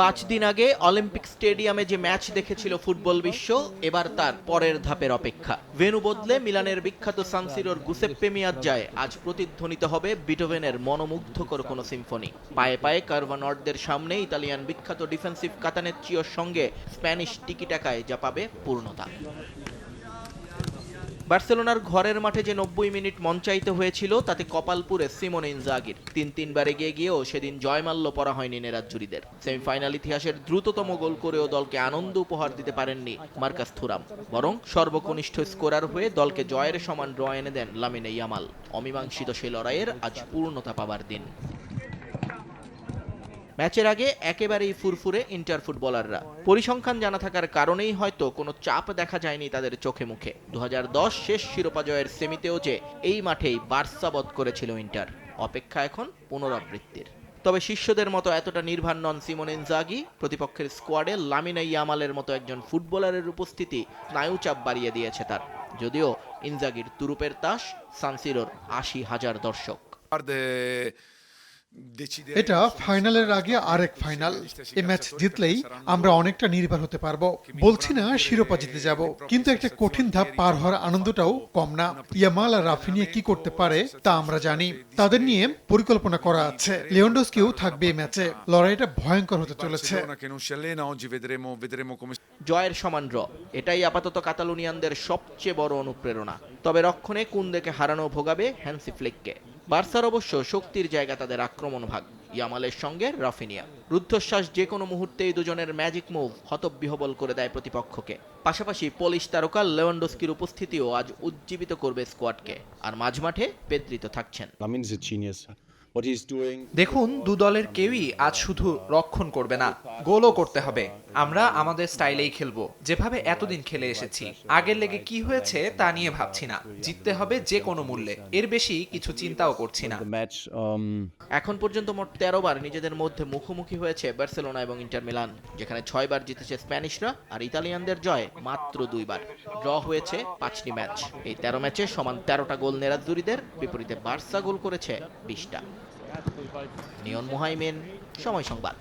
পাঁচ দিন আগে অলিম্পিক স্টেডিয়ামে যে ম্যাচ দেখেছিল ফুটবল বিশ্ব, এবার তার পরের ধাপের অপেক্ষা। ভেনু বদলে মিলানের বিখ্যাত সানসিরোর গুসেপ্পে মিয়াজ্জায় আজ প্রতিধ্বনিত হবে বিটোভেনের মনোমুগ্ধকর কোনো সিম্ফনি। পায়ে পায়ে কার্ভানর্ডদের সামনে ইতালিয়ান বিখ্যাত ডিফেন্সিভ কাতানেচ্চিওর সঙ্গে স্প্যানিশ টিকিটাকায় যা পাবে পূর্ণতা। বার্সেলোনার ঘরের মাঠে যে নব্বই মিনিট মঞ্চায়িত হয়েছিল, তাতে কপালপুরে সিমোন ইনজাগির। তিন তিনবার এগিয়ে গিয়েও সেদিন জয়মাল্য পরা হয়নি নেরাজ্জুরিদের। সেমিফাইনাল ইতিহাসের দ্রুততম গোল করেও দলকে আনন্দ উপহার দিতে পারেননি মার্কাস থুরাম। বরং সর্বকনিষ্ঠ স্কোরার হয়ে দলকে জয়ের সমান ড্র এনে দেন লামিনে ইয়ামাল। অমীমাংসিত সেই লড়াইয়ের আজ পূর্ণতা পাবার দিন। ম্যাচের আগে একেবারেই ফুরফুরে ইন্টার ফুটবলাররা। পরিসংখ্যান জানা থাকার কারণেই হয়তো কোনো চাপ দেখা যায়নি তাদের চোখে মুখে। দু হাজার দশ শেষ শিরোপা জয়ের সেমিতেও যে এই মাঠেই বার্সাবধ করেছিল ইন্টার। অপেক্ষা এখন পুনরাবৃত্তির। তবে শিষ্যদের মতো এতটা নির্ভার নন সিমন ইনজাগি। প্রতিপক্ষের স্কোয়াডে লামিনা ইয়ামালের মতো একজন ফুটবলারের উপস্থিতি স্নায়ুচাপ বাড়িয়ে দিয়েছে তার। যদিও ইনজাগির তুরুপের তাস সানসিরোর আশি হাজার দর্শক। এটা ফাইনালের আগে আরেক ফাইনাল এই ম্যাচ জিতলেই আমরা অনেকটা নির্ভর হতে পারব। বলছি না শিরোপা জিতে যাব কিন্তু একটা কঠিন ধাপ পার হওয়ার আনন্দটাও কম না। ইয়ামাল আর রাফিনিয়া কি করতে পারে তা আমরা জানি। তাদের নিয়ে পরিকল্পনা করা আছে। লিওন্ডোস্কিও থাকবে এই ম্যাচে লড়াইটা ভয়ঙ্কর হতে চলেছে। জয়ের সমান ড্র। এটাই আপাতত কাতালুনিয়ানদের সবচেয়ে বড় অনুপ্রেরণা। তবে রক্ষণে কুন্দেকে হারানো ভোগাবে হ্যান্সি ফ্লিককে। বার্সার অবশ্য শক্তির জায়গা তাদের আক্রমণ ভাগ। ইয়ামালের সঙ্গে রাফিনিয়া। রুদ্ধশ্বাস যে কোনো মুহূর্তেই দুজনের ম্যাজিক মুভ হতবিহবল করে দেয় প্রতিপক্ষকে। পাশাপাশি পোলিশ তারকা লেওয়ান্ডোস্কির উপস্থিতিও আজ উজ্জীবিত করবে স্কোয়াডকে আর মাঝমাঠে পেদ্রিত থাকছেন। দেখুন দু দলের কেউই আজ শুধু রক্ষণ করবে না গোলও করতে হবে। আমরা আমাদের স্টাইলেই খেলব। যেভাবে এতদিন খেলে এসেছি আগের লেগে কি হয়েছে তা নিয়ে ভাবছি না। জিততে হবে যে কোনো মূল্যে এর বেশি কিছু চিন্তাও করছি না. Um, এখন পর্যন্ত মোট তেরো বার নিজেদের মধ্যে মুখোমুখি হয়েছে বার্সেলোনা এবং ইন্টার মিলান যেখানে ছয়বার জিতেছে স্প্যানিশরা আর ইতালিয়ানদের জয় মাত্র দুইবার ড্র হয়েছে পাঁচটি ম্যাচ। এই তেরো ম্যাচে সমান তেরোটা গোল নেরাজুরিদের বিপরীতে বার্সা গোল করেছে বিশটা। নিয়ন মোহাইমেন সময় সংবাদ।